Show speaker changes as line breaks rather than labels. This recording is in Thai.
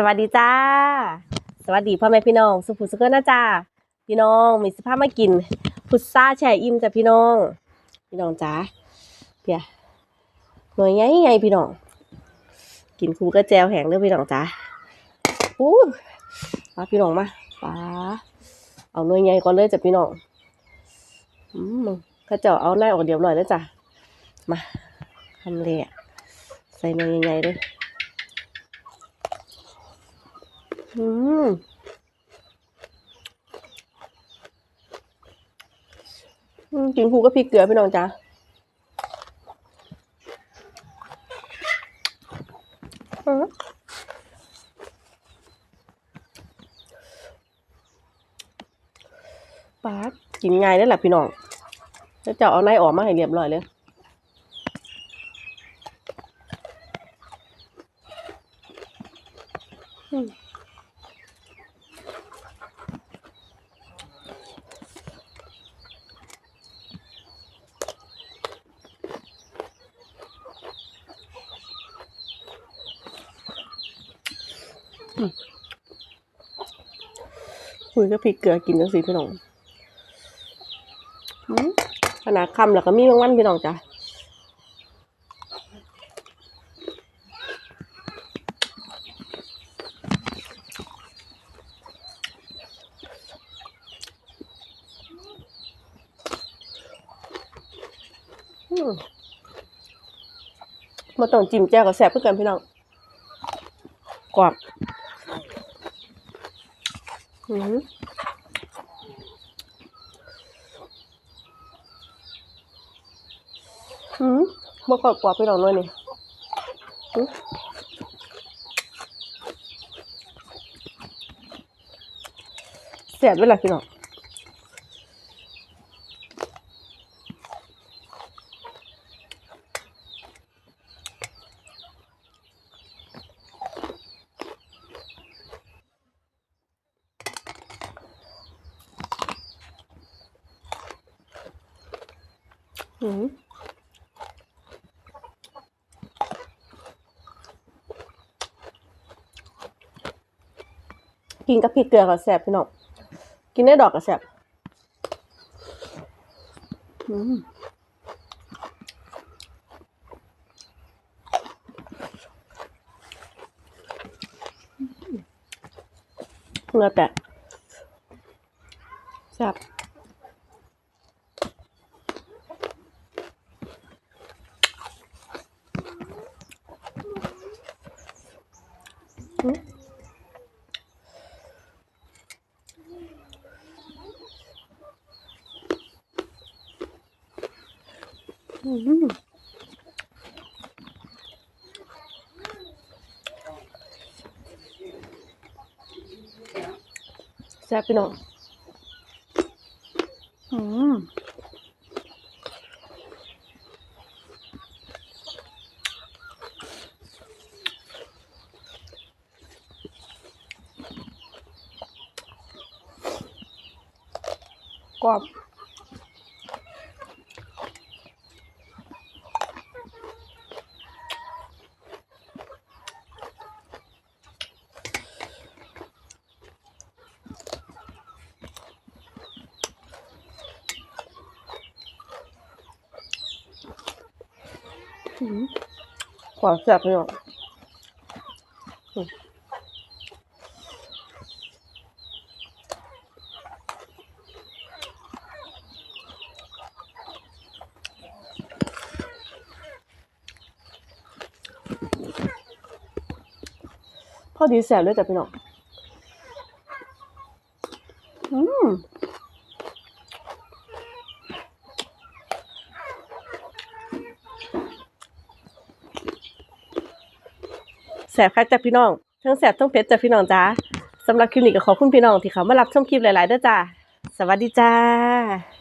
สวัสดีจ้า สวัสดีพ่อแม่พี่น้อง สุภุสุขนะจ้าพี่น้องมีสภาพมากิน พุทราแช่อิ่มจ้ะพี่น้อง พี่น้องจ้าเพียหน่วยใหญ่ใหญ่พี่น้อง กินคูกระแจวแห้งเด้อพี่น้องจ้าอู้มาพี่น้องมาป้าเอาหน่วยใหญ่ก่อนเลยจ้ะพี่น้องอืมข้าเจ้าเอาหน้าออกเดี๋ยวหน่อยนะจ้ะมาทำเลยอะใส่หน่วยใหญ่ๆเลย อืมกินคู่กับพริกเกลือพี่น้องจ้าอืมป๊าดกินง่ายได้แหละพี่น้องแล้วจะเอาในออกมาให้เรียบร้อยเลยอืม คุยกับพริกเกลือกินจังสิพี่น้องขนาดคำแล้วก็มีบางวันพี่น้องจ้ะมมาต้องจิ้มแจ่วกับแซ่บเพื่อกันพี่น้องกรอบ หืมหืมบ่กรอบกว่าพี่น้องเลยนี่หืมเสียบไปละพี่น้อง อืมกินกับพริกเกลือก็แซ่บพี่น้อง กินได้ดอกก็แซ่บอืมเนื้อแตะแซ่บ อืมแซ่บพี่น้องอืม กรอบอืมกรอแซ่บพี่น้องอืม พอดีแซ่บเลยจ้ะพี่น้องอืมแซ่บคักจ้ะพี่น้องทั้งแซ่บทั้งเผ็ดจ้ะพี่น้องจ้าสำหรับคลิปนี้ก็ขอบคุณพี่น้องที่เขามารับชมคลิปหลายๆด้อจ้าสวัสดีจ้า